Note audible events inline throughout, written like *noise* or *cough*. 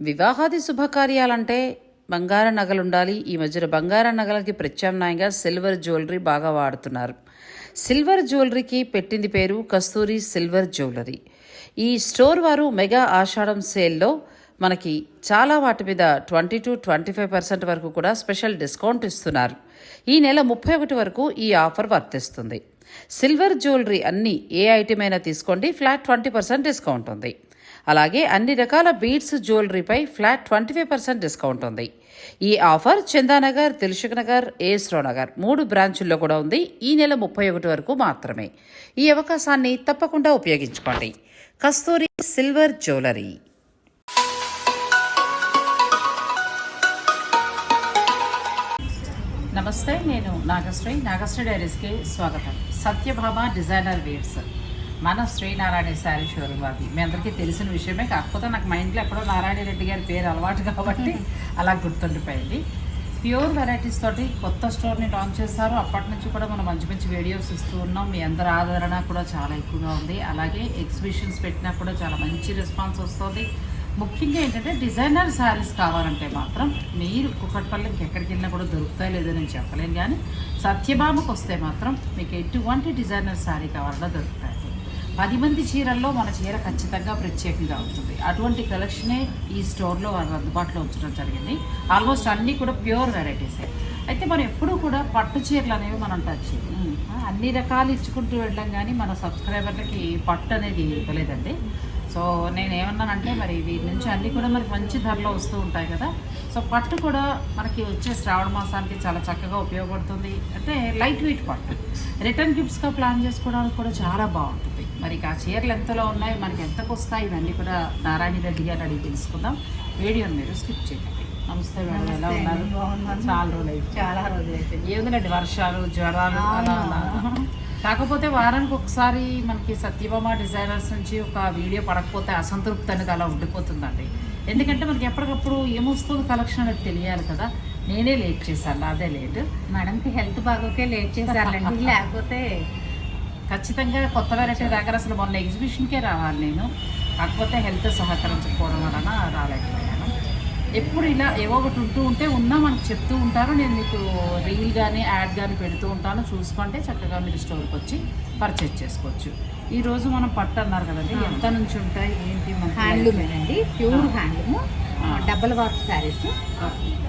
వివాహాది శుభకార్యాలంటే బంగార నగలు ఉండాలి ఈ మధ్యన బంగార నగలకి ప్రత్యామ్నాయంగా సిల్వర్ జ్యువెలరీ బాగా వాడుతున్నారు. సిల్వర్ జ్యువెలరీకి పెట్టింది పేరు కస్తూరి సిల్వర్ జ్యువెలరీ. ఈ స్టోర్ వారు మెగా ఆషాఢం సేల్లో మనకి చాలా వాటి మీద twenty to twenty five percent వరకు కూడా స్పెషల్ డిస్కౌంట్ ఇస్తున్నారు. ఈ నెల ముప్పై ఒకటి వరకు ఈ ఆఫర్ వర్తిస్తుంది. సిల్వర్ జ్యువెలరీ అన్నీ ఏ ఐటమ్ అయినా తీసుకోండి. ఫ్లాట్ ట్వంటీ పర్సెంట్ డిస్కౌంట్ ఉంది. అలాగే అన్ని రకాల beads జ్యువెలరీపై flat twenty five percent discount ఉంది. ఈ ఆఫర్ చందానగర్ దిల్సుఖ్ నగర్ ఏస్రో నగర్ మూడు బ్రాంచుల్లో కూడా ఉంది. ఈ నెల ముప్పై ఒకటి వరకు మాత్రమే. ఈ అవకాశాన్ని తప్పకుండా ఉపయోగించుకోండి. Kasturi silver jewellery. నమస్తే నేను నాగశ్రీ. నాగశ్రీ డైరీస్కి స్వాగతం. Satyabhama designer wears. మన శ్రీనారాయణ శారీ షోరూమ్ అది. మీ అందరికీ తెలిసిన విషయమే కాకపోతే నాకు మైండ్లో ఎక్కడో నారాయణ రెడ్డి గారి పేరు అలవాటు కాబట్టి అలా గుర్తుండిపోయింది. ప్యూర్ వెరైటీస్ తోటి కొత్త స్టోర్ని లాంచ్ చేశారు. అప్పటి నుంచి కూడా మనం మంచి మంచి వీడియోస్ ఇస్తూ ఉన్నాం. మీ అందరి ఆదరణ కూడా చాలా ఎక్కువగా ఉంది. అలాగే ఎగ్జిబిషన్స్ పెట్టినా కూడా చాలా మంచి రెస్పాన్స్ వస్తుంది. ముఖ్యంగా ఏంటంటే డిజైనర్ శారీస్ కావాలంటే మాత్రం మీరు కుక్కట్పల్లి ఎక్కడికి వెళ్ళినా కూడా దొరుకుతాయి లేదని నేను చెప్పలేను. కానీ సత్యభామకు వస్తే మాత్రం మీకు ఎటువంటి డిజైనర్ శారీ కావాలన్నా దొరుకుతాయి. పది మంది చీరల్లో మన చీర ఖచ్చితంగా ప్రత్యేకంగా ఉంటుంది. అటువంటి కలెక్షనే ఈ స్టోర్లో వాళ్ళు అందుబాటులో ఉంచడం జరిగింది. ఆల్మోస్ట్ అన్నీ కూడా ప్యూర్ వెరైటీసే అయితే మనం ఎప్పుడూ కూడా పట్టు చీరలు అనేవి మనం టచ్ అన్ని రకాలు ఇచ్చుకుంటూ వెళ్ళాం కానీ మన సబ్స్క్రైబర్లకి పట్టు అనేది ఇవ్వలేదండి. సో నేను ఏమన్నానంటే మరి వీటి నుంచి అన్నీ కూడా మనకి మంచి ధరలో వస్తూ ఉంటాయి కదా. సో పట్టు కూడా మనకి వచ్చే శ్రావణ మాసానికి చాలా చక్కగా ఉపయోగపడుతుంది. అంటే లైట్ వెయిట్ పట్టు రిటర్న్ గిఫ్ట్స్గా ప్లాన్ చేసుకోవడానికి కూడా చాలా బాగుంటుంది. మరి ఆ చీరలు ఎంతలో ఉన్నాయి మనకి ఎంతకు వస్తాయి ఇవన్నీ కూడా నారాయణ రెడ్డి గారు అడిగి తెలుసుకుందాం. వీడియోని మీరు స్కిప్ చేయండి నమస్తే మేడం ఎలా ఉన్నారు? చాలా రోజులు చాలా రోజులు అయితే ఏముందండి వర్షాలు జ్వరాలు అలా అలా. కాకపోతే వారానికి ఒకసారి మనకి సత్యభామ డిజైనర్స్ నుంచి ఒక వీడియో పడకపోతే అసంతృప్తి అనేది అలా ఉండిపోతుందండి. ఎందుకంటే మనకి ఎప్పటికప్పుడు ఏమొస్తుంది కలెక్షన్ అనేది తెలియాలి కదా. నేనే లేట్ చేశాను అదే లేట్. మేడంకి హెల్త్ బాగోకే లేట్ చేశారులేండి. *laughs* లేకపోతే ఖచ్చితంగా కొత్త వెరైటీ దగ్గర అసలు మొన్న ఎగ్జిబిషన్కే రావాలి నేను. కాకపోతే హెల్త్ సహకరించకపోవడం వలన రాలేకపోయాను. ఎప్పుడు ఇలా ఏవో ఒకటి ఉంటూ ఉంటే ఉన్నా మనకు చెప్తూ ఉంటారు. నేను మీకు రీల్ కానీ యాడ్ కానీ పెడుతూ ఉంటాను. చూసుకుంటే చక్కగా మీరు స్టోర్కి వచ్చి పర్చేజ్ చేసుకోవచ్చు. ఈ రోజు మనం పట్టు అన్నారు కదండి ఎంత నుంచి ఉంటాయి? ఏంటి? హ్యాండ్లూమ్ అండి. Pure handloom double work saris.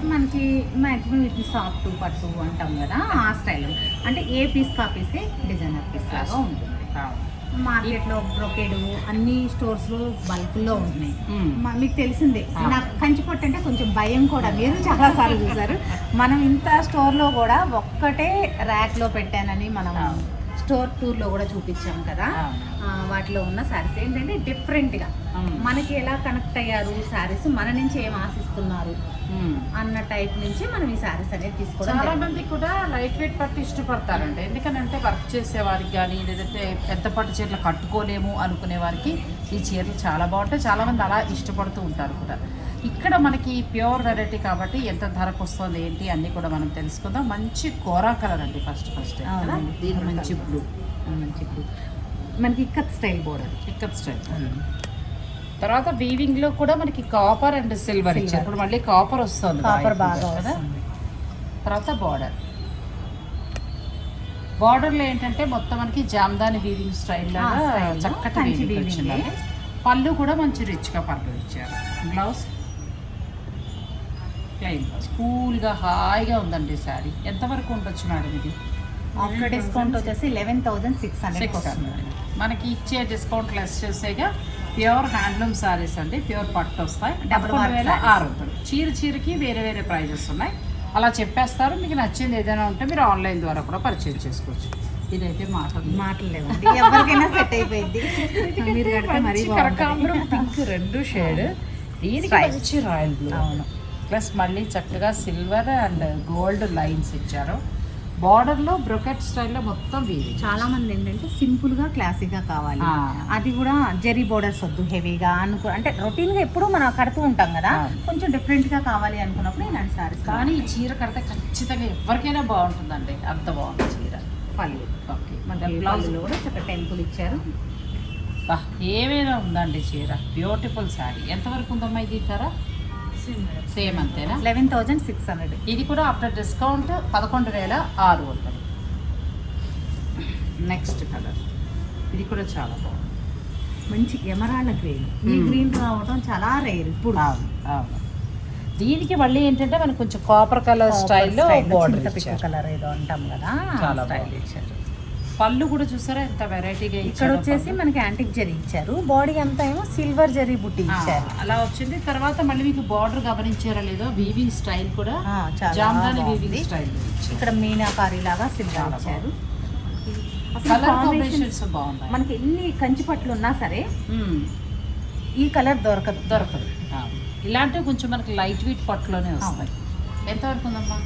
మనకి మ్యాక్సిమం వీటిని సాఫ్ట్ పట్టు అంటాం కదా ఆ స్టైల్. అంటే ఏ పీస్ కాపీసే డిజైనర్ పీస్ లాగా ఉంటుంది. మార్కెట్లో బ్రొకేడు అన్ని స్టోర్స్లో బల్క్లో. మ- మీకు తెలిసిందే. నాకు కంచిపట్టు అంటే కొంచెం భయం కూడా. మీరు చాలా సార్లు చూసారు మనం ఇంత స్టోర్లో కూడా ఒక్కటే ర్యాక్లో పెట్టానని మనం. స్టోర్ టూర్లో కూడా చూపించాం కదా. వాటిలో ఉన్న శారీస్ ఏంటంటే డిఫరెంట్గా. మనకి ఎలా కనెక్ట్ అయ్యారు శారీస్ మన నుంచి ఏం ఆశిస్తున్నారు. అన్న టైప్ నుంచి మనం ఈ శారీస్ అనేది తీసుకోవడం చాలా. మంది కూడా లైట్ వెయిట్ పట్టు ఇష్టపడతారండి. ఎందుకనంటే వర్క్ చేసే వారికి కానీ లేదంటే పెద్ద పట్టు చీరలు కట్టుకోలేము అనుకునే వారికి ఈ చీరలు చాలా బాగుంటాయి. చాలా మంది అలా ఇష్టపడుతూ ఉంటారు కూడా. ఇక్కడ మనకి ప్యూర్ వెరైటీ కాబట్టి ఎంత ధరకు వస్తుంది ఏంటి అన్నీ కూడా మనం తెలుసుకుందాం. మంచి కోరా కలర్ అండి ఫస్ట్ ఫస్ట్. దీని మంచి బ్లూ మంచి blue. మనకి ఇక్కత్ స్టైల్ బోర్డర్ చిక్కప్ స్టైల్. తర్వాత వీవింగ్లో కూడా మనకి కాపర్ అండ్ సిల్వర్ ఇచ్చారు. ఇప్పుడు మళ్ళీ కాపర్ వస్తుంది కాపర్ బాగా కదా? తర్వాత బార్డర్ బార్డర్లో ఏంటంటే మొత్తం మనకి జామ్దాని వీవింగ్ స్టైల్ లాగా చక్కటి వీవింగ్ పళ్ళు కూడా మంచి రిచ్గా పళ్ళు ఇచ్చారు. బ్లౌజ్ ప్లెయిన్ కూల్గా హాయిగా ఉందండి శారీ. ఎంతవరకు ఉండొచ్చు మేడం ఇది? ఆఫ్టర్ డిస్కౌంట్ వచ్చేసి లెవెన్ థౌసండ్ సిక్స్ హండ్రెడ్ మనకి ఇచ్చే డిస్కౌంట్ లెస్ చేసేగా ప్యూర్ హ్యాండ్లూమ్ సారీస్ అండి. ప్యూర్ పట్టు వస్తాయి. Work వేల. ఆరు వందలు. చీర చీరకి వేరే వేరే ప్రైజెస్ ఉన్నాయి. అలా చెప్పేస్తారు. మీకు నచ్చింది ఏదైనా ఉంటే మీరు ఆన్లైన్ ద్వారా కూడా పర్చేజ్ చేసుకోవచ్చు. ఇదైతే మాట మాటలు లేవండి. ఎవరికైనా సెట్ అయిపోయింది మీరు కడితే మరీ బాగుంటుంది. కనకాంబరం పింక్ రెండు షేడ్. దీనికి. మంచి రాయల్ బ్లూ. అవును. ప్లస్ మళ్ళీ చక్కగా సిల్వర్ అండ్ గోల్డ్ లైన్స్ ఇచ్చారు. బార్డర్లో బ్రొకెట్ స్టైల్లో మొత్తం వీవి చాలా మంది ఏంటంటే సింపుల్గా క్లాసిక్గా కావాలి. అది కూడా జెరీ బోర్డర్స్ వద్దు హెవీగా అనుకో అంటే రొటీన్గా ఎప్పుడూ మనం కడుతూ ఉంటాం కదా. కొంచెం డిఫరెంట్గా కావాలి అనుకున్నప్పుడు ఇలాంటి సారీస్ కానీ ఈ చీర కడితే ఖచ్చితంగా ఎవరికైనా బాగుంటుందండి. అంత బాగుంది చీర. పళ్ళు. ఓకే. మన బ్లౌజ్ బ్లౌజ్లో కూడా చక్కగా టెంపుల్ ఇచ్చారు. ఏమైనా ఉందండి చీర? బ్యూటిఫుల్ శారీ ఎంతవరకు ఉందమ్మా ఇది ధర? సేమ్ అంతేనా? లెవెన్ థౌజండ్ సిక్స్ హండ్రెడ్ ఇది కూడా ఆఫ్టర్ డిస్కౌంట్ పదకొండు వేల ఆరు వందలు. నెక్స్ట్ కలర్ ఇది కూడా చాలా బాగుంది. మంచి ఎమరాళ్ళ గ్రీన్ ఈ. గ్రీన్ రావడం చాలా రేర్ ఇప్పుడు. అవును దీనికి మళ్ళీ ఏంటంటే మనకు కొంచెం కాపర్ కలర్ స్టైల్లో బార్డర్ కలర్ ఏదో అంటాం కదా చాలా స్టైల్. ఇచ్చారు. పళ్ళు కూడా చూసారా? ఎంత వెరైటీగా ఇక్కడ వచ్చేసి మనకి యాంటిక్ జరీ ఇచ్చారు. బాడీ అంతా ఏమో సిల్వర్ జరీ బుట్టి ఇచ్చారు. అలా వచ్చింది. తర్వాత మళ్ళీ మీకు బార్డర్ గమనించారా లేదో వీవింగ్ స్టైల్ కూడా జామ్దాని. వీవింగ్ స్టైల్ ఇక్కడ మీనాకారి లాగా సిల్వర్ ఇచ్చారు. మనకి ఎన్ని కంచి పట్లు ఉన్నా సరే. ఈ కలర్ దొరకదు. దొరకదు. ఇలాంటివి కొంచెం మనకి లైట్ వెయిట్ పట్టులోనే వస్తాయి. ఎంత వరకు ఉందమ్మా.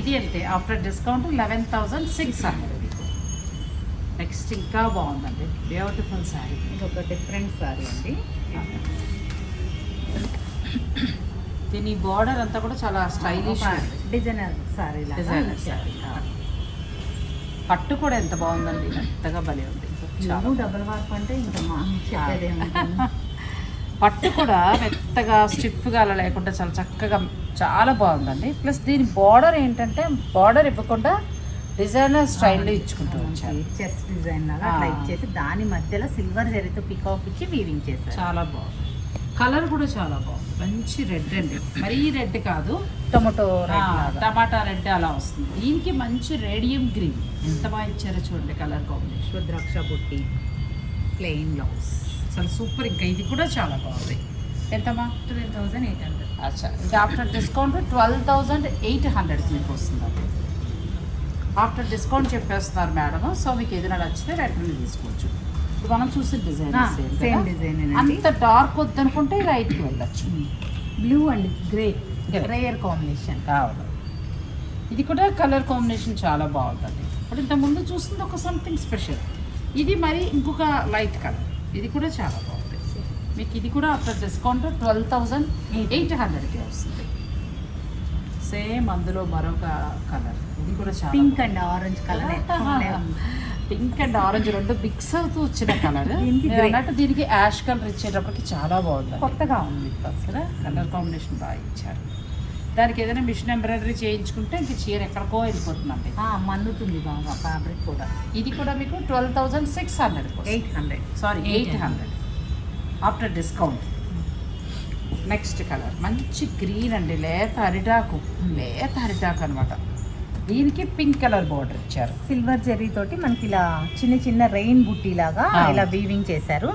ఇది అంతే. After discount eleven thousand six hundred next ఇంకా బాగుందండి. బ్యూటిఫుల్ శారీ ఇది ఒక డిఫరెంట్ సారీ అండి. దీని బార్డర్ అంతా కూడా చాలా stylish designer sari designer sari పట్టు కూడా ఎంత బాగుందండి. మెత్తగా భలే ఉంది. చాలా డబుల్ వర్క్ అంటే ఇంకా. *laughs* పట్టు కూడా మెత్తగా స్టిఫ్గా అలా లేకుండా చాలా చక్కగా చాలా బాగుందండి. ప్లస్ దీని బార్డర్ ఏంటంటే బార్డర్ ఇవ్వకుండా డిజైనర్ స్టైల్లో ఇచ్చుకుంటూ వచ్చారు. చెస్ డిజైన్ లాగా. అట్లా ఇచ్చేసి దాని మధ్యలో సిల్వర్ జరీతో పికాక్ ఇచ్చి వీవింగ్ చేశారు. చాలా బాగుంది. కలర్ కూడా చాలా బాగుంది. మంచి రెడ్ అండి. మరీ రెడ్ కాదు. టొమాటో టమాటా రెడ్ అలా వస్తుంది. దీనికి మంచి రేడియం గ్రీన్ ఎంత బాగా ఇచ్చారో చూడండి కలర్ కాంబినేషన్ రుద్రాక్ష బుట్టి ప్లెయిన్ బ్లౌజ్ అసలు సూపర్ ఇంకా ఇది కూడా చాలా బాగుంది. ఎంతమ్మా ట్వెల్వ్ థౌసండ్ ఎయిట్ హండ్రెడ్ అచ్చా. ఇంకా after discount twelve thousand eight హండ్రెడ్కి మీకు వస్తుందండి ఆఫ్టర్ డిస్కౌంట్ చెప్పేస్తున్నారు మేడం. సో మీకు ఏదైనా నచ్చితే వెంటనే తీసుకోవచ్చు. ఇప్పుడు మనం చూసిన డిజైన్ సేమ్ డిజైన్ అంత డార్క్ వద్దనుకుంటే రైట్కి వెళ్ళచ్చు. Blue and grey Grey. Rarer combination అవును. ఇది కూడా కలర్ కాంబినేషన్ చాలా బాగుంటుంది. ఇప్పుడు ఇంత ముందు చూస్తుంది ఒక సంథింగ్ స్పెషల్ ఇది మరి ఇంకొక లైట్ కలర్ ఇది కూడా చాలా బాగుంది మీకు ఇది కూడా after discount twelve thousand eight హండ్రెడ్కి వస్తుంది. సేమ్ అందులో మరొక కలర్. ఇది కూడా చాలా pink and orange colour. Pink and orange రెండు మిక్స్ అవుతూ వచ్చిన కలర్. అన్నట్టు దీనికి యాష్ కలర్ ఇచ్చేటప్పటికి చాలా బాగుంది కొత్తగా ఉంది. కదా కలర్ కాంబినేషన్ బాగా ఇచ్చారు. దానికి ఏదైనా మిషన్ ఎంబ్రాయిడరీ చేయించుకుంటే ఇంక చీర ఎక్కడికో వెళ్ళిపోతుందండి. మన్నుతుంది బాగా ఫ్యాబ్రిక్ కూడా. ఇది కూడా మీకు twelve thousand six hundred eight hundred. Sorry eight hundred. After discount. Next colour మంచి గ్రీన్ అండి. లేత అరిటాకు. లేత అరిటాకు అనమాట దీనికి పింక్ కలర్ బార్డర్ ఇచ్చారు. సిల్వర్ జెరీ తోటి మనకి ఇలా చిన్న చిన్న రెయిన్ బుట్టి లాగా. ఇలా వీవింగ్ చేశారు.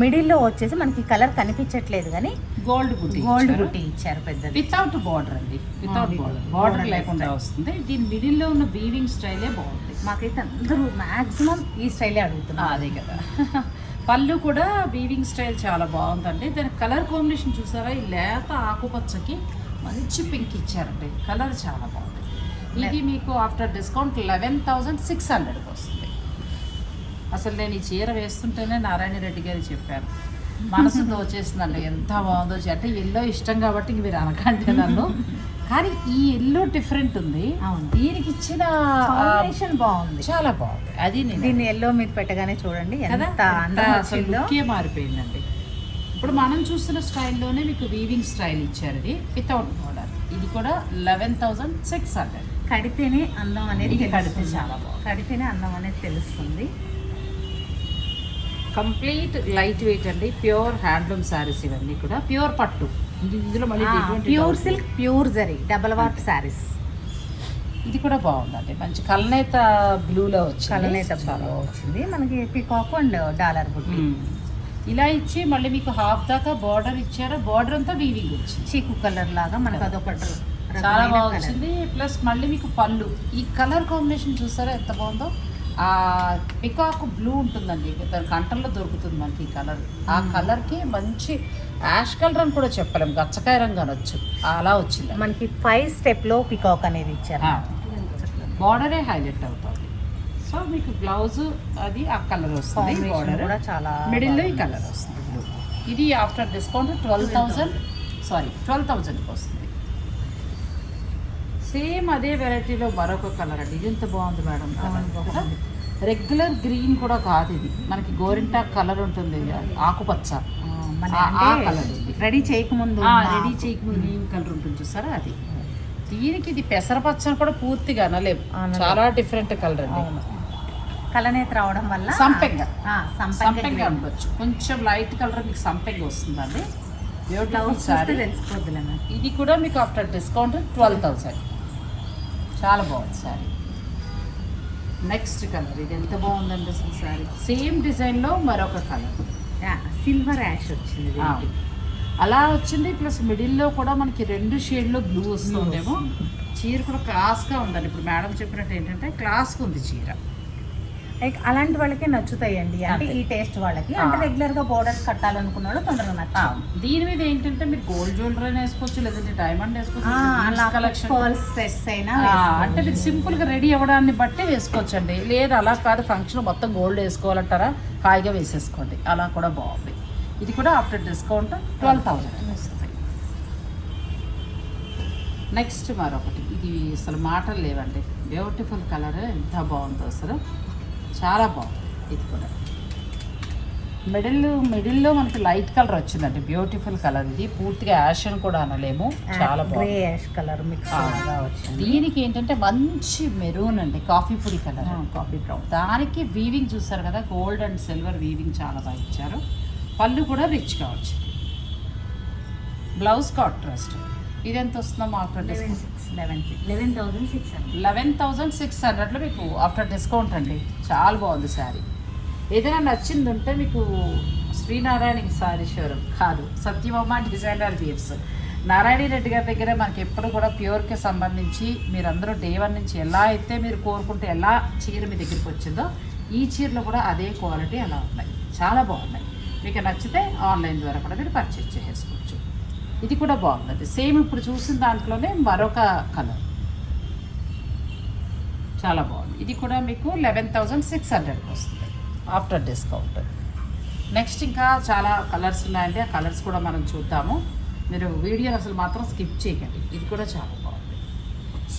మిడిల్లో వచ్చేసి మనకి కలర్ కనిపించట్లేదు కానీ గోల్డ్ బుట్టి గోల్డ్ బుట్టి ఇచ్చారు పెద్దది. వితౌట్ బార్డర్ అండి. వితౌట్ బార్డర్ బార్డర్ లేకుండా. వస్తుంది. దీని మిడిల్లో ఉన్న వీవింగ్ స్టైలే బాగుంది మాకైతే అందరూ మాక్సిమం ఈ స్టైలే అడుగుతున్నారు. అదే కదా. పళ్ళు కూడా వీవింగ్ స్టైల్ చాలా బాగుందండి. దాని కలర్ కాంబినేషన్ చూసారా? ఈ లేత ఆకుపచ్చకి మంచి పింక్ ఇచ్చారండి. కలర్ చాలా బాగుంది. ఇది మీకు after discount eleven thousand six హండ్రెడ్కి వస్తుంది. అసలు నేను ఈ చీర వేస్తుంటేనే నారాయణ రెడ్డి గారు చెప్పారు. మనసు *laughs* దోచేస్తుందండి ఎంత బాగుందో అంటే ఎల్లో ఇష్టం కాబట్టి ఇంక మీరు అనకంటే నన్ను. *laughs* కానీ ఈ ఎల్లో డిఫరెంట్ ఉంది. అవును. దీనికి ఇచ్చిన కాంబినేషన్ బాగుంది. చాలా బాగుంది. అది నేను దీన్ని ఎల్లో మీద పెట్టగానే చూడండి కదా? ఎంత అందం ఎంత అసలు వచ్చిందో. లుక్కే మారిపోయిందండి. ఇప్పుడు మనం చూస్తున్న స్టైల్లోనే మీకు వీవింగ్ స్టైల్ ఇచ్చారు ఇది వితౌట్ బోర్డర్ ఇది కూడా లెవెన్ థౌజండ్ సిక్స్ హండ్రెడ్ కడితేనే అందం అనేది ఇది కడితే తెలుస్తుంది. చాలా బాగుంది. కడితేనే అందం అనేది తెలుస్తుంది. కంప్లీట్ లైట్ వెయిట్ అండి. ప్యూర్ హ్యాండ్లూమ్ శారీస్ ఇవన్నీ కూడా. ప్యూర్ పట్టు. Pure silk pure zari double warp saris ఇది కూడా బాగుందండి. మంచి కలనేత బ్లూలో వచ్చింది. కలనేత బాగా వచ్చింది. మనకి పికాక్ అండ్ డాలర్ బుట్టి. ఇలా ఇచ్చి మళ్ళీ మీకు హాఫ్ దాకా బార్డర్ ఇచ్చారు. బార్డర్ అంతా వీవింగ్ వచ్చింది. చీకు కలర్ లాగా మనకు అదొకటి చాలా బాగా. వచ్చింది. ప్లస్ మళ్ళీ మీకు పళ్ళు. ఈ కలర్ కాంబినేషన్ చూసారా ఎంత బాగుందో? ఆ పికాక్ బ్లూ ఉంటుందండి. కంటల్లో దొరుకుతుంది మనకి ఈ కలర్ ఆ కలర్కి మంచి యాష్ కలర్ అని కూడా చెప్పలేం గచ్చకాయ రంగు అనొచ్చు. అలా వచ్చింది. మనకి ఫైవ్ స్టెప్లో పికాక్ అనేది ఇచ్చారు. బార్డరే హైలైట్ అవుతుంది. సో మీకు బ్లౌజ్ అది ఆ కలర్ వస్తుంది బార్డర్ కూడా చాలా మిడిల్లో ఈ కలర్ వస్తుంది. ఇది after discount twelve thousand sorry twelve థౌజండ్కి వస్తుంది. సేమ్ అదే వెరైటీలో మరొక కలర్ అండి. ఇది ఎంత బాగుంది మేడం. రెగ్యులర్ గ్రీన్ కూడా కాదు ఇది. మనకి గోరింటా కలర్ ఉంటుంది. ఆకుపచ్చ. రెడీ చేయకముందు రెడీ. చేయకముందు ఏం కలర్ ఉంటుంది చూసారా అది? దీనికి ఇది పెసరపచ్చని కూడా పూర్తిగా అనలేము. అనలేము. చాలా డిఫరెంట్ కలర్ అండి. కలనేత రావడం వల్ల సంపెంగ. సంపెంగ. ఉండొచ్చు కొంచెం లైట్ కలర్ మీకు సంపెంగ వస్తుందండి. ఇది కూడా మీకు ఆఫ్టర్ డిస్కౌంట్ ట్వెల్వ్ థౌసండ్ చాలా బాగుంది సారీ నెక్స్ట్ కలర్ ఇది ఎంత బాగుందండి అసలు సారీ సేమ్ డిజైన్లో మరొక కలర్ సిల్వర్ యాష్ వచ్చింది. అలా వచ్చింది ప్లస్ మిడిల్లో కూడా మనకి రెండు షేడ్లో బ్లూ వస్తుందేమో. చీర కూడా క్లాస్గా ఉందండి. ఇప్పుడు మేడం చెప్పినట్టు ఏంటంటే క్లాస్గా ఉంది చీర. లైక్ అలాంటి వాళ్ళకే నచ్చుతాయండి. అంటే. ఈ టేస్ట్ వాళ్ళకి. అంటే. రెగ్యులర్గా బోర్డర్స్ కట్టాలనుకున్న వాళ్ళు తొందరగా నచ్చాలి దీని మీద ఏంటంటే మీరు గోల్డ్ జ్యువెలరీ వేసుకోవచ్చు లేదంటే డైమండ్ వేసుకోవచ్చు పర్ల్స్ సెట్స్ అయినా వేసుకోవచ్చు. అంటే మీరు సింపుల్గా రెడీ అవ్వడాన్ని బట్టి వేసుకోవచ్చండి. లేదు అలా కాదు ఫంక్షన్ మొత్తం గోల్డ్ వేసుకోవాలంటారా? హాయిగా వేసేసుకోండి. అలా కూడా బాగుంది. ఇది కూడా after discount twelve thousand next మరొకటి. ఇది అసలు మాటలు లేవండి. బ్యూటిఫుల్ కలర్ ఎంత బాగుందో అసలు. చాలా బాగుంది. ఇది కూడా. మిడిల్ మిడిల్లో మనకి లైట్ కలర్ వచ్చిందండి. బ్యూటిఫుల్ కలర్ ఇది. పూర్తిగా యాషన్ కూడా అనలేము. చాలా బాగుంది. యాష్ కలర్ మిక్స్ వచ్చింది. దీనికి ఏంటంటే మంచి మెరూన్ అండి. కాఫీ పొడి కలర్. Coffee brown. దానికి వీవింగ్ చూస్తారు కదా గోల్డ్ అండ్ సిల్వర్ వీవింగ్ చాలా బాగా ఇచ్చారు. పళ్ళు కూడా రిచ్గా వచ్చింది. బ్లౌజ్ కాంట్రాస్ట్ ఇది ఎంత వస్తుందో after eleven six eleven thousand six hundred. Eleven thousand six హండ్రెడ్లో మీకు ఆఫ్టర్ డిస్కౌంట్ అండి. చాలా బాగుంది శారీ. ఏదైనా నచ్చింది ఉంటే మీకు శ్రీనారాయణ శారీ షోరూమ్ కాదు. సత్యమమ్మ డిజైనర్ వీవ్స్ నారాయణ రెడ్డి గారి దగ్గర మనకి ఎప్పుడు కూడా ప్యూర్కి సంబంధించి మీరందరూ డే వన్ నుంచి ఎలా అయితే మీరు కోరుకుంటే ఎలా చీర మీ దగ్గరికి వచ్చిందో ఈ చీరలు కూడా అదే క్వాలిటీ అలా ఉన్నాయి. చాలా బాగున్నాయి. మీకు నచ్చితే ఆన్లైన్ ద్వారా కూడా మీరు పర్చేజ్ చేసుకోవచ్చు ఇది కూడా బాగుందండి. సేమ్ ఇప్పుడు చూసిన దాంట్లోనే మరొక కలర్. చాలా బాగుంది. ఇది కూడా మీకు లెవెన్ థౌజండ్ సిక్స్ హండ్రెడ్కి వస్తుంది. After discount. నెక్స్ట్ ఇంకా చాలా కలర్స్ ఉన్నాయండి. ఆ కలర్స్ కూడా మనం చూద్దాము. మీరు వీడియోని అసలు మాత్రం స్కిప్ చేయకండి. ఇది కూడా చాలా బాగుంది.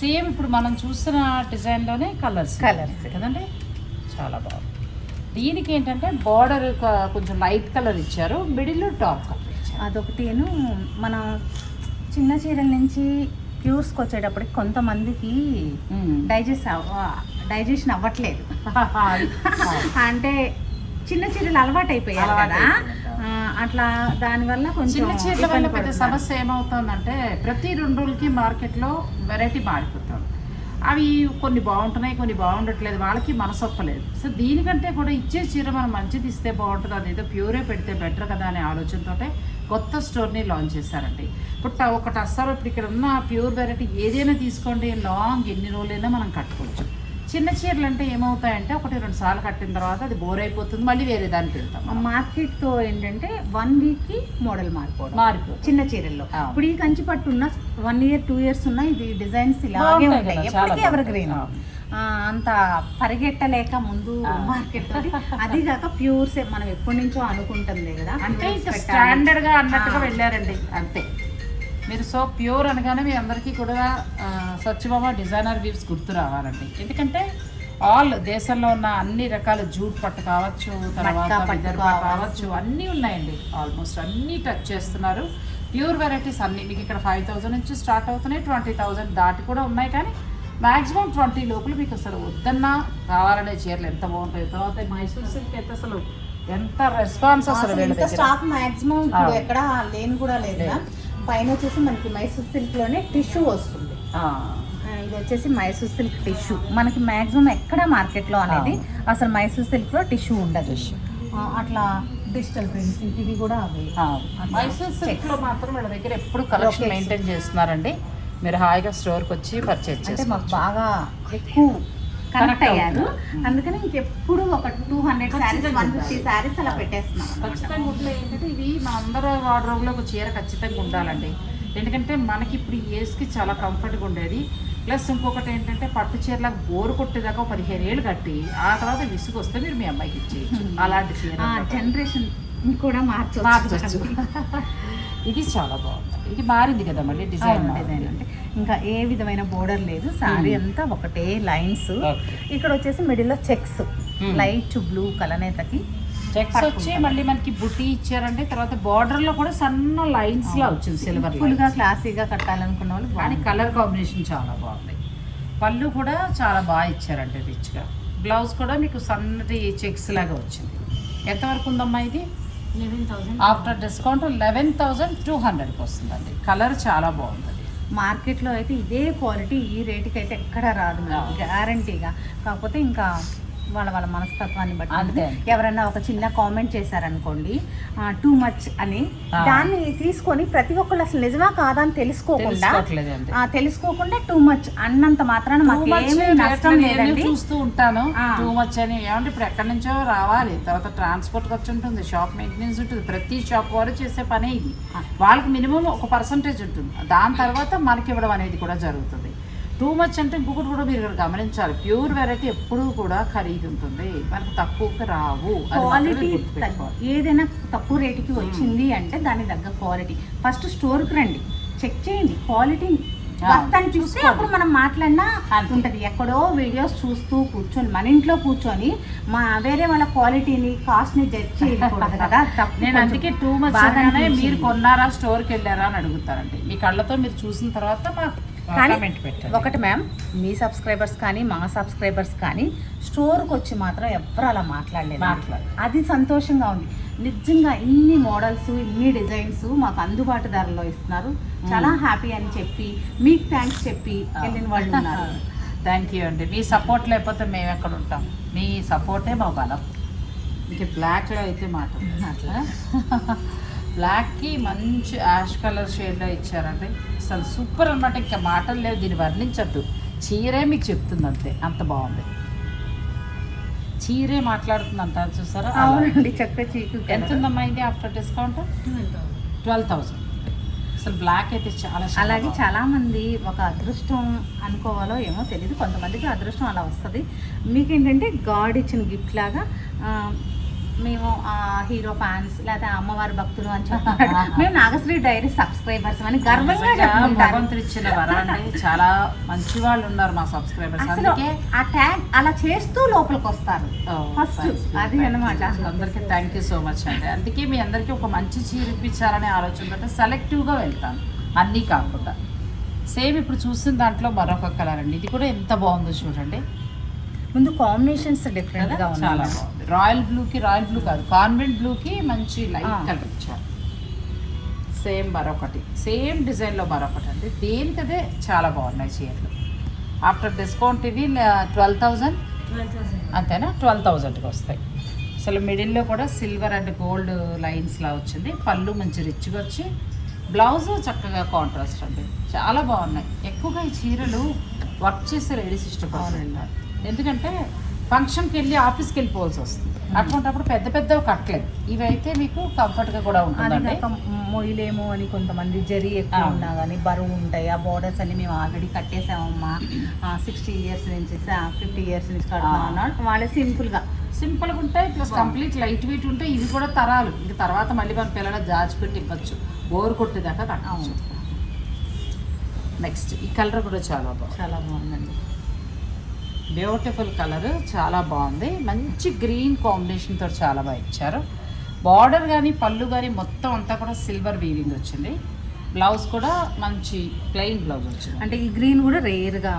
సేమ్ ఇప్పుడు మనం చూసిన డిజైన్లోనే కలర్స్ Colours. కదండి? చాలా బాగుంది. దీనికి ఏంటంటే బార్డర్ కొంచెం లైట్ కలర్ ఇచ్చారు. మిడిల్ డార్క్ కలర్ అదొకటేను మన చిన్న చీరల నుంచి ప్యూర్స్కి వచ్చేటప్పటికి కొంతమందికి. డైజెస్ట్ అవ్వ డైజెషన్ అవ్వట్లేదు. అంటే చిన్న చీరలు అలవాటు అయిపోయారు అలవాటు కదా అట్లా దానివల్ల కొంచెం చిన్న చీరల వల్ల పెద్ద. సమస్య ఏమవుతుందంటే ప్రతి రెండు రోజులకి మార్కెట్లో వెరైటీ మారిపోతాం అవి కొన్ని బాగుంటున్నాయి కొన్ని బాగుండట్లేదు వాళ్ళకి మనసొప్పలేదు. సో దీనికంటే కూడా ఇచ్చే చీర మనం మంచిది ఇస్తే బాగుంటుంది అదేదో ప్యూరే పెడితే బెటర్ కదా అనే ఆలోచనతోటే కొత్త స్టోర్ని లాంచ్ చేశారండి. ఇప్పుడు ట- ఒకటి అస్సలు ఇప్పుడు ఇక్కడ ఉన్న ప్యూర్ వెరైటీ ఏదైనా తీసుకోండి. లాంగ్ ఎన్ని రోజులైనా మనం కట్టుకోవచ్చు. చిన్న చీరలు అంటే ఏమవుతాయంటే ఒకటి రెండు సార్లు కట్టిన తర్వాత అది బోర్ అయిపోతుంది మళ్ళీ వేరే దానికి వెళ్తాం. మార్కెట్తో ఏంటంటే వన్ వీక్కి మోడల్ మారిపోవడం మారిపోతుంది చిన్న చీరల్లో. ఇప్పుడు ఈ కంచి పట్టు ఉన్న వన్ ఇయర్ టూ ఇయర్స్ ఉన్న ఇది డిజైన్స్ ఇలాగే ఉంటాయి ఎప్పటికీ ఎవర్ గ్రీన్. అంత పరిగెట్టలేక ముందు. మార్కెట్ అది కాక ప్యూర్స్ మనం ఎప్పటి నుంచో అనుకుంటుంది కదా అంటే. స్టాండర్డ్గా అన్నట్టుగా. వెళ్ళారండి అంతే మీరు సో ప్యూర్ అనగానే మీ అందరికీ కూడా సత్యభామ డిజైనర్ వీవ్స్ గుర్తు రావాలండి. ఎందుకంటే ఆల్ దేశంలో ఉన్న అన్ని రకాల జూట్ పట్టు కావచ్చు తర్వాత విదర్భ కావచ్చు. అన్నీ ఉన్నాయండి. ఆల్మోస్ట్ అన్నీ టచ్ చేస్తున్నారు. ప్యూర్ వెరైటీస్ అన్నీ. మీకు ఇక్కడ ఫైవ్ థౌజండ్ నుంచి స్టార్ట్ అవుతున్నాయి. ట్వంటీ థౌజండ్ దాటి కూడా ఉన్నాయి కానీ మాక్సిమం ట్వంటీ లోపల మీకు అసలు వద్దన్నా కావాలనే చీరలు ఎంత బాగుంటాయి. తర్వాత మైసూర్ సిల్క్ అయితే అసలు ఎంత రెస్పాన్స్ అసలు స్టాక్ మాక్సిమం. ఎక్కడ లేని కూడా లేదు. పైన వచ్చేసి మనకి మైసూర్ సిల్క్లోనే టిష్యూ వస్తుంది. ఇది వచ్చేసి మైసూర్ సిల్క్ టిష్యూ. మనకి మాక్సిమం ఎక్కడ మార్కెట్లో అనేది అసలు మైసూర్ సిల్క్లో టిష్యూ. ఉండదు అట్లా డిజిటల్ ప్రింట్స్ ఇవి కూడా అవి. మైసూర్ సిల్క్లో మాత్రం వీళ్ళ దగ్గర ఎప్పుడు కలెక్షన్. మెయింటైన్ చేస్తున్నారండి. మీరు హాయిగా స్టోర్కి వచ్చి పర్చేజ్ అంటే మాకు బాగా ఎక్కువ కనెక్ట్ అయ్యారు. అందుకని ఇంకెప్పుడు ఒక two hundred sarees one fifty. Sarees అలా పెట్టేస్తున్నాం. ఖచ్చితంగా ఏంటంటే ఇవి మా అందరూ వార్డ్రోబ్లో ఒక చీర ఖచ్చితంగా ఉండాలండి. ఎందుకంటే మనకి ఇప్పుడు ఈ ఏజ్కి చాలా కంఫర్ట్గా ఉండేది. ప్లస్ ఇంకొకటి ఏంటంటే పట్టు చీరలకు బోరు కొట్టేదాకా పదిహేను ఏళ్ళు కట్టి ఆ తర్వాత విసుగు వస్తే మీరు మీ అమ్మాయికి ఇచ్చేయచ్చు. అలాంటి చీర. జనరేషన్ కూడా మార్చొచ్చు. మార్చొచ్చు. ఇది చాలా బాగుంది. ఇది మారింది కదా మళ్ళీ డిజైన్ డిజైన్ అంటే. ఇంకా ఏ విధమైన బోర్డర్ లేదు. సారీ అంతా ఒకటే లైన్స్. ఇక్కడ వచ్చేసి మిడిల్లో చెక్స్. లైట్ బ్లూ కలనేతకి చెక్స్ వచ్చి మళ్ళీ మనకి బుట్టి ఇచ్చారంటే తర్వాత border లో కూడా సన్న లైన్స్ లా వచ్చింది సిల్వర్ ఫుల్గా క్లాసీగా కట్టాలనుకున్న వాళ్ళు కానీ కలర్ కాంబినేషన్ చాలా బాగుంది. పళ్ళు కూడా చాలా బాగా ఇచ్చారంటే రిచ్గా బ్లౌజ్ కూడా మీకు సన్నటి చెక్స్ లాగా వచ్చింది. ఎంతవరకు ఉందమ్మా ఇది? After discount eleven thousand two హండ్రెడ్కి వస్తుందండి. కలర్ చాలా బాగుంది. మార్కెట్లో అయితే ఇదే క్వాలిటీ ఈ రేటుకి అయితే ఎక్కడ రాదు. గ్యారంటీగా కాకపోతే ఇంకా వాళ్ళ వాళ్ళ మనస్తత్వాన్ని బట్టి. ఎవరైనా ఒక చిన్న కామెంట్ చేశారనుకోండి టూ మచ్ అని. దాన్ని తీసుకొని ప్రతి ఒక్కళ్ళు అసలు నిజమా కాదా అని తెలుసుకోకుండా తెలుసుకోకుండా టూ మచ్ అన్నంత మాత్రాన మాకు ఏమీ నష్టం లేదండి. చూస్తూ ఉంటాను. టూ మచ్ అని ఏమంటే ఇప్పుడు ఎక్కడి నుంచో రావాలి. తర్వాత ట్రాన్స్పోర్ట్ ఖర్చు ఉంటుంది షాప్ మెయింటెనెన్స్ ఉంటుంది. ప్రతి షాప్ వారు చేసే పనే ఇది. వాళ్ళకి మినిమం ఒక పర్సంటేజ్ ఉంటుంది. దాని తర్వాత మనకి ఇవ్వడం అనేది కూడా జరుగుతుంది. టూ మచ్ అంటే ఇంకొకటి కూడా మీరు ఇక్కడ గమనించాలి. ప్యూర్ వెరైటీ ఎప్పుడూ కూడా ఖరీదు ఉంటుంది. మనకు తక్కువకి రావు. క్వాలిటీ. ఏదైనా తక్కువ రేటుకి వచ్చింది అంటే దాని తగ్గ క్వాలిటీ ఫస్ట్ స్టోర్కి రండి. చెక్ చేయండి. క్వాలిటీ అని చూస్తే. అప్పుడు మనం మాట్లాడినా. ఉంటుంది. ఎక్కడో వీడియోస్ చూస్తూ కూర్చొని మన ఇంట్లో కూర్చొని మా వేరే వాళ్ళ క్వాలిటీని కాస్ట్ని జడ్జ్ చేయకూడదు కదా. *laughs* నేను అందుకే టూ మచ్. మీరు కొన్నారా స్టోర్కి వెళ్ళారా అని అడుగుతారండి. మీ కళ్ళతో మీరు చూసిన తర్వాత మాకు కానీ ఒకటి మ్యామ్ మీ సబ్స్క్రైబర్స్ కానీ మా సబ్స్క్రైబర్స్ కానీ స్టోర్కి వచ్చి మాత్రం ఎవ్వరు అలా మాట్లాడలేదు. అది సంతోషంగా ఉంది. నిజంగా ఇన్ని మోడల్స్ ఇన్ని డిజైన్స్ మాకు అందుబాటు ధరలో ఇస్తున్నారు. చాలా హ్యాపీ అని చెప్పి మీకు థ్యాంక్స్ చెప్పి వెళ్ళిన వాళ్ళు ఉన్నారు. *laughs* థ్యాంక్ యూ అండి. మీ సపోర్ట్ లేకపోతే మేము ఎక్కడ ఉంటాం? మీ సపోర్టే మా బలం. ఇంక బ్లాక్లో అయితే మాట అట్లా. *laughs* బ్లాక్కి మంచి యాష్ కలర్ షేడ్లో ఇచ్చారండి. అసలు సూపర్ అనమాట ఇంకా మాటలు లేవు. దీన్ని వర్ణించద్దు. చీరే మీకు చెప్తుంది అంతే అంత బాగుంది. చీరే మాట్లాడుతుంది అంటారు చూసారా. అవునండి. చక్క చీకు ఎంత ఉందమ్మా ఇది ఆఫ్టర్ డిస్కౌంట్? Twelve thousand. అసలు బ్లాక్ అయితే చాలా అలాగే బాగుంది. చాలా మంది ఒక అదృష్టం అనుకోవాలో ఏమో తెలియదు కొంతమందికి అదృష్టం అలా వస్తుంది. మీకేంటంటే గాడ్ ఇచ్చిన గిఫ్ట్ లాగా మేము ఆ హీరో ఫ్యాన్స్ లేదా అమ్మవారి భక్తులు అని చెప్తాడు మేము నాగశ్రీ డైరీ సబ్స్క్రైబర్స్ అని గర్వంగా భగవంతుడు ఇచ్చిన చాలా మంచి వాళ్ళు ఉన్నారు మా సబ్స్క్రైబర్స్. అందుకే ఆ ట్యాగ్ అలా చేస్తూ లోపలికి వస్తారు. ఫస్ట్ అది అన్నమాట. అందరికీ థ్యాంక్ యూ సో మచ్ అండి. అందుకే మీ అందరికీ ఒక మంచి చీర ఇప్పించాలనే ఆలోచనతో సెలెక్టివ్గా వెళ్తాను. అన్నీ కాకుండా. సేమ్ ఇప్పుడు చూసిన దాంట్లో మరొక కలర్ అండి. ఇది కూడా ఎంత బాగుందో చూడండి. ముందు కాంబినేషన్స్ డిఫరెంట్? గా చాలా ఉన్నాయి బాగుంది రాయల్ బ్లూకి రాయల్ బ్లూ కాదు. కాన్వెంట్ బ్లూకి మంచి లైట్. కలర్ ఇచ్చారు. సేమ్ మరొకటి సేమ్ డిజైన్లో మరొకటి అండి. దేనికదే చాలా బాగున్నాయి చీరలు. ఆఫ్టర్ డిస్కౌంట్ ఇవి ట్వెల్వ్ థౌజండ్ అంతేనా? ట్వెల్వ్ థౌజండ్కి వస్తాయి. అసలు మిడిల్లో కూడా సిల్వర్ అండ్ గోల్డ్ లైన్స్లా వచ్చింది. పళ్ళు మంచి రిచ్గా వచ్చి బ్లౌజ్ చక్కగా కాంట్రాస్ట్ అండి. చాలా బాగున్నాయి. ఎక్కువగా ఈ చీరలు వర్క్ చేసే లేడీస్ ఇష్టపడుతున్నారు ఎందుకంటే ఫంక్షన్కి వెళ్ళి ఆఫీస్కి వెళ్ళిపోవాల్సి వస్తుంది అటువంటిప్పుడు పెద్ద పెద్దవి కట్టలేదు. ఇవి అయితే మీకు కంఫర్ట్గా కూడా కాక మొయ్యలేము అని కొంతమంది జరి ఎక్కువ. ఉన్నా కానీ బరువు ఉంటాయి. ఆ బోర్డర్స్ అన్ని మేము ఆల్రెడీ కట్టేసామమ్మా. సిక్స్టీ ఇయర్స్ నుంచి ఫిఫ్టీ ఇయర్స్ నుంచి. అన్నాడు. వాళ్ళే సింపుల్గా. సింపుల్గా ఉంటాయి ప్లస్ కంప్లీట్ లైట్ వెయిట్ ఉంటాయి ఇవి కూడా తరాలు. ఇంక తర్వాత మళ్ళీ మన పిల్లల దాచిపెట్టి ఇవ్వచ్చు. బోర్ కొట్టేదాకా కట్టవచ్చు నెక్స్ట్ ఈ కలర్ కూడా చాలా బాగుంది. చాలా బాగుందండి. బ్యూటిఫుల్ కలర్ చాలా బాగుంది. మంచి గ్రీన్ కాంబినేషన్తో చాలా బాగా ఇచ్చారు. బార్డర్ కానీ పళ్ళు కానీ మొత్తం అంతా కూడా సిల్వర్ వీవింగ్ వచ్చింది. బ్లౌజ్ కూడా మంచి ప్లెయిన్ బ్లౌజ్ వచ్చింది. అంటే ఈ గ్రీన్ కూడా రేర్గా.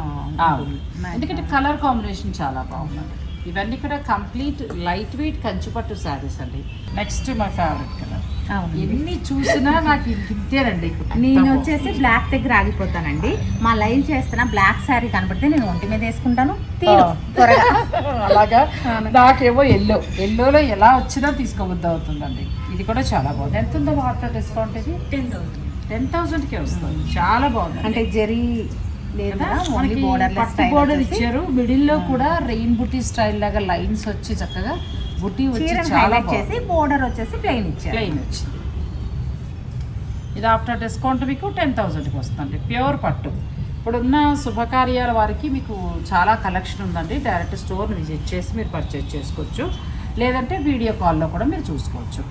ఎందుకంటే కలర్ కాంబినేషన్ చాలా బాగుంది. ఇవన్నీ కూడా కంప్లీట్ లైట్ వెయిట్ కంచిపట్టు శారీస్ అండి. నెక్స్ట్ మై ఫేవరెట్ కలర్ ఎన్ని చూసినా నాకు ఇంతేనండి నేను వచ్చేసి బ్లాక్ దగ్గర ఆగిపోతానండి. మా లైవ్ చేస్తున్న బ్లాక్ శారీ కనపడితే నేను ఒంటి మీద వేసుకుంటాను. *laughs* అలాగా? నాకేమో ఎల్లో ఎల్లోలో ఎలా వచ్చినా తీసుకోబుద్ది అవుతుందండి. ఇది కూడా చాలా బాగుంది. ఎంత ఉందో వాటర్ డిస్కౌంట్ ఇది? టెన్ థౌసండ్ టెన్ థౌసండ్కి వస్తుంది. చాలా బాగుంది అంటే జరీ బోర్డర్ పట్టు బోర్డర్ ఇచ్చారు. మిడిల్లో కూడా రెయిన్ బుటీ స్టైల్ లాగా లైన్స్ వచ్చి చక్కగా బుటీ వచ్చి చాలా చేసి బోర్డర్ వచ్చేసి ప్లెయిన్ ఇచ్చారు. ప్లెయిన్ వచ్చింది. ఇది ఆఫ్టర్ డిస్కౌంట్ మీకు టెన్ థౌజండ్కి వస్తుంది. ప్యూర్ పట్టు. ఇప్పుడున్న శుభకార్యాల వారికి మీకు చాలా కలెక్షన్ ఉందండి. డైరెక్ట్ స్టోర్ని విజిట్ చేసి మీరు పర్చేజ్ చేసుకోవచ్చు. లేదంటే వీడియో కాల్లో కూడా మీరు చూసుకోవచ్చు.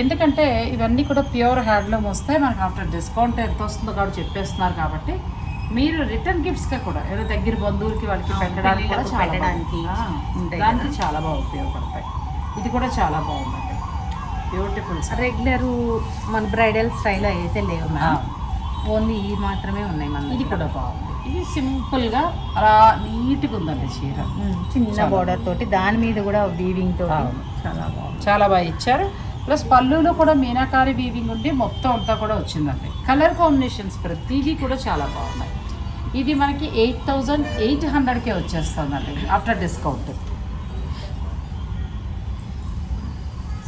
ఎందుకంటే ఇవన్నీ కూడా ప్యూర్ హ్యాండ్లూమ్ వస్తే మనకు ఆఫ్టర్ డిస్కౌంట్ ఎంత వస్తుందో కూడా చెప్పేస్తున్నారు కాబట్టి మీరు రిటర్న్ గిఫ్ట్స్గా కూడా ఏదో దగ్గర బంధువులకి వాళ్ళకి పెట్టడానికి కూడా చాలా పెట్టడానికి దానికి. చాలా బాగా ఉపయోగపడతాయి. ఇది కూడా చాలా బాగుందండి. బ్యూటిఫుల్ రెగ్యులర్ మన బ్రైడల్ స్టైల్ అయితే లేవు ఓన్లీ ఇవి మాత్రమే ఉన్నాయి మన ఇది కూడా బాగుంది. ఇది సింపుల్గా అలా నీట్గా ఉందండి చీర. చిన్న బార్డర్ తోటి దాని మీద కూడా వీవింగ్ తోటి అవును. చాలా బాగుంది. చాలా బాగా ఇచ్చారు. ప్లస్ పళ్ళులో కూడా మీనాకారి వీవింగ్ ఉండి మొత్తం అంతా కూడా వచ్చిందండి. కలర్ కాంబినేషన్స్ ప్రతిదీ కూడా చాలా బాగున్నాయి. ఇది మనకి ఎయిట్ థౌజండ్ ఎయిట్ హండ్రెడ్కే వచ్చేస్తుందండి ఆఫ్టర్ డిస్కౌంట్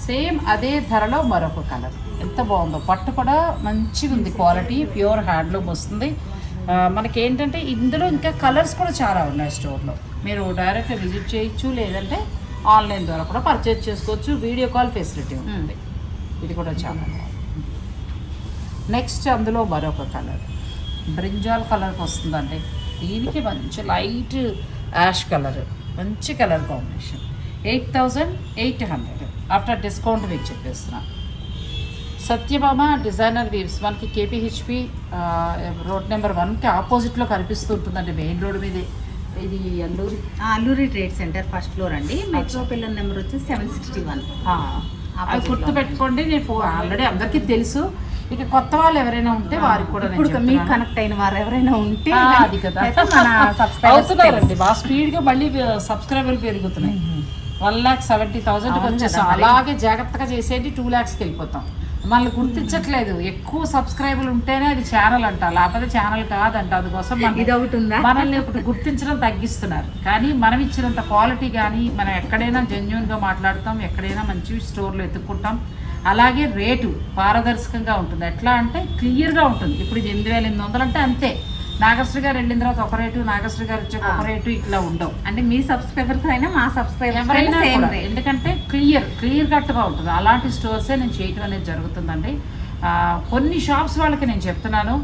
సేమ్ అదే ధరలో మరొక కలర్. ఎంత బాగుందో. పట్టు కూడా మంచిగా ఉంది క్వాలిటీ ప్యూర్ హ్యాండ్లూమ్ వస్తుంది. ఆ, మనకి ఏంటంటే ఇందులో ఇంకా కలర్స్ కూడా చాలా ఉన్నాయి స్టోర్లో. మీరు డైరెక్ట్ విజిట్ చేయొచ్చు లేదంటే ఆన్లైన్ ద్వారా కూడా పర్చేజ్ చేసుకోవచ్చు. వీడియో కాల్ ఫెసిలిటీ ఉంటుంది ఇది కూడా చాలా బాగుంది. నెక్స్ట్ అందులో మరొక కలర్. బ్రింజాల్ కలర్కి వస్తుందండి. దీనికి మంచి లైట్ యాష్ కలర్ మంచి colour combination. Eight thousand eight hundred. After discount మీకు చెప్పేస్తున్నా. సత్యభామ డిజైనర్ వీవ్స్ మనకి కేపీహెచ్పి రోడ్ నెంబర్ వన్కి ఆపోజిట్లో కనిపిస్తూ ఉంటుందండి మెయిన్ రోడ్ మీద. ఇది Alluri. Alluri trade centre first floor అండి. మెట్రో పిల్లర్ నెంబర్ వచ్చి సెవెన్ సిక్స్టీ వన్. అవి గుర్తు పెట్టుకోండి నేను ఆల్రెడీ అందరికీ తెలుసు. ఇక కొత్త వాళ్ళు ఎవరైనా ఉంటే వారికి కూడా ఇప్పుడు మీకు. కనెక్ట్ అయిన వారు ఎవరైనా ఉంటే అది కదా. మన అవుతున్నారండి. బాగా స్పీడ్గా మళ్ళీ సబ్స్క్రైబర్లు పెరుగుతున్నాయి. వన్ ల్యాక్ సెవెంటీ థౌసండ్కి వచ్చేసాం. అలాగే జాగ్రత్తగా చేసేది టూ ల్యాక్స్కి వెళ్ళిపోతాం. మనల్ని గుర్తించట్లేదు. ఎక్కువ సబ్స్క్రైబర్లు ఉంటేనే అది ఛానల్ అంట. లేకపోతే ఛానల్ కాదంట. అందుకోసం మనల్ని ఒకటి గుర్తించడం తగ్గిస్తున్నారు. కానీ మనం ఇచ్చినంత క్వాలిటీ కానీ మనం ఎక్కడైనా జెన్యున్గా మాట్లాడతాం ఎక్కడైనా మంచి స్టోర్లో ఎత్తుక్కుంటాం. అలాగే రేటు పారదర్శకంగా ఉంటుంది. ఎట్లా అంటే క్లియర్గా ఉంటుంది. ఇప్పుడు ఇది ఎనిమిది వేల ఎనిమిది వందలు అంటే అంతే. నాగశ్రీ గారు వెళ్ళిన తర్వాత ఒక రేటు నాగశ్రీ గారు వచ్చే ఒక రేటు ఇట్లా ఉండవు. అంటే మీ సబ్స్క్రైబర్స్ అయినా మా. రేట్. ఎందుకంటే క్లియర్ క్లియర్ కట్గా ఉంటుంది. అలాంటి స్టోర్సే నేను చేయటం అనేది జరుగుతుందండి. కొన్ని షాప్స్ వాళ్ళకి నేను చెప్తున్నాను.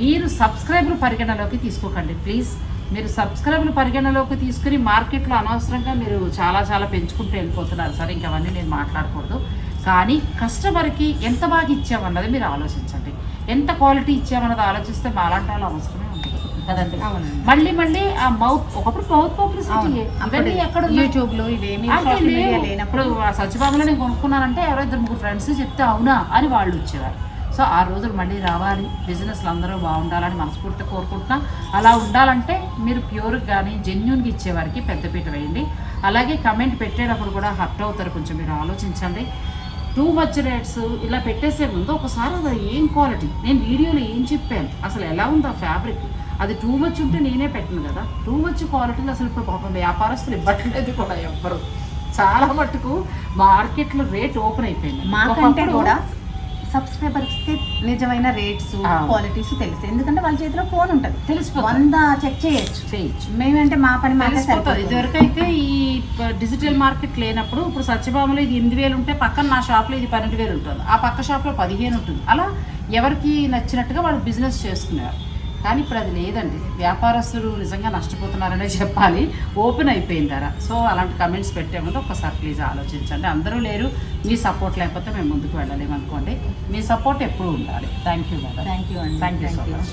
మీరు సబ్స్క్రైబర్ పరిగణలోకి తీసుకోకండి. ప్లీజ్ మీరు సబ్స్క్రైబర్ పరిగణలోకి తీసుకుని మార్కెట్లో అనవసరంగా మీరు చాలా చాలా పెంచుకుంటూ వెళ్ళిపోతున్నారు. సరే ఇంకా అవన్నీ నేను మాట్లాడకూడదు. కానీ కస్టమర్కి ఎంత బాగా ఇచ్చామన్నది మీరు ఆలోచించండి. ఎంత క్వాలిటీ ఇచ్చామన్నది ఆలోచిస్తే మాలాంటి వాళ్ళు అవసరమే ఉంటుంది కదండి. అవునండి. మళ్ళీ మళ్ళీ ఆ మౌత్ ఒకప్పుడు మౌత్ పబ్లిసిటీ ఇవన్నీ ఎక్కడ? యూట్యూబ్లో ఇవేమి ఇప్పుడు ఆ సత్యభామలో నేను కొనుక్కున్నానంటే ఎవరో ఇద్దరు ముగ్గురు ఫ్రెండ్స్ చెప్తే అవునా అని వాళ్ళు వచ్చేవారు. సో ఆ రోజులు మళ్ళీ రావాలి. బిజినెస్లు అందరూ బాగుండాలని మనస్ఫూర్తిగా కోరుకుంటున్నా. అలా ఉండాలంటే మీరు ప్యూర్గా కానీ జెన్యున్గా ఇచ్చేవారికి పెద్దపీట వేయండి. అలాగే కమెంట్ పెట్టేటప్పుడు కూడా హర్ట్ అవుతారు. కొంచెం మీరు ఆలోచించండి. టూ మచ్ రేట్స్ ఇలా పెట్టేసే ముందు ఒకసారి అది ఏం క్వాలిటీ నేను వీడియోలో ఏం చెప్పాను? అసలు ఎలా ఉంది ఆ ఫ్యాబ్రిక్ అది టూ మచ్ ఉంటే నేనే పెట్టను కదా? టూ మచ్ క్వాలిటీలో అసలు ఇప్పుడు పాపం వ్యాపారస్తులు ఇవ్వట్లేదు కూడా ఎవ్వరు. చాలా మట్టుకు మార్కెట్లో రేట్ ఓపెన్ అయిపోయింది. మాకంటే కూడా సబ్స్క్రైబర్స్కి నిజమైన రేట్స్. క్వాలిటీస్ తెలుసు. ఎందుకంటే వాళ్ళ చేతిలో ఫోన్ ఉంటుంది. తెలిసిపోతుంది. వంద చెక్ చేయొచ్చు. చేయొచ్చు. మేమంటే మా పని తెలిసిపోతుంది. సరిపోతుంది. ఇదివరకు అయితే ఈ డిజిటల్ మార్కెట్ లేనప్పుడు ఇప్పుడు సత్యభామలో ఇది ఎనిమిది వేలు ఉంటే పక్కన నా షాప్లో ఇది పన్నెండు వేలు ఉంటుంది. ఆ పక్క షాప్లో పదిహేను ఉంటుంది. అలా ఎవరికి నచ్చినట్టుగా వాళ్ళు బిజినెస్ చేసుకునేవారు. కానీ ఇప్పుడు అది లేదండి. వ్యాపారస్తులు నిజంగా నష్టపోతున్నారనే చెప్పాలి. ఓపెన్ అయిపోయింది ధర. సో అలాంటి కమెంట్స్ పెట్టే ముందు ఒకసారి ప్లీజ్ ఆలోచించండి. అందరూ లేరు. మీ సపోర్ట్ లేకపోతే మేము ముందుకు వెళ్ళలేము అనుకోండి మీ సపోర్ట్ ఎప్పుడూ ఉండాలి. Thank you madam thank you అండి thank you so. Much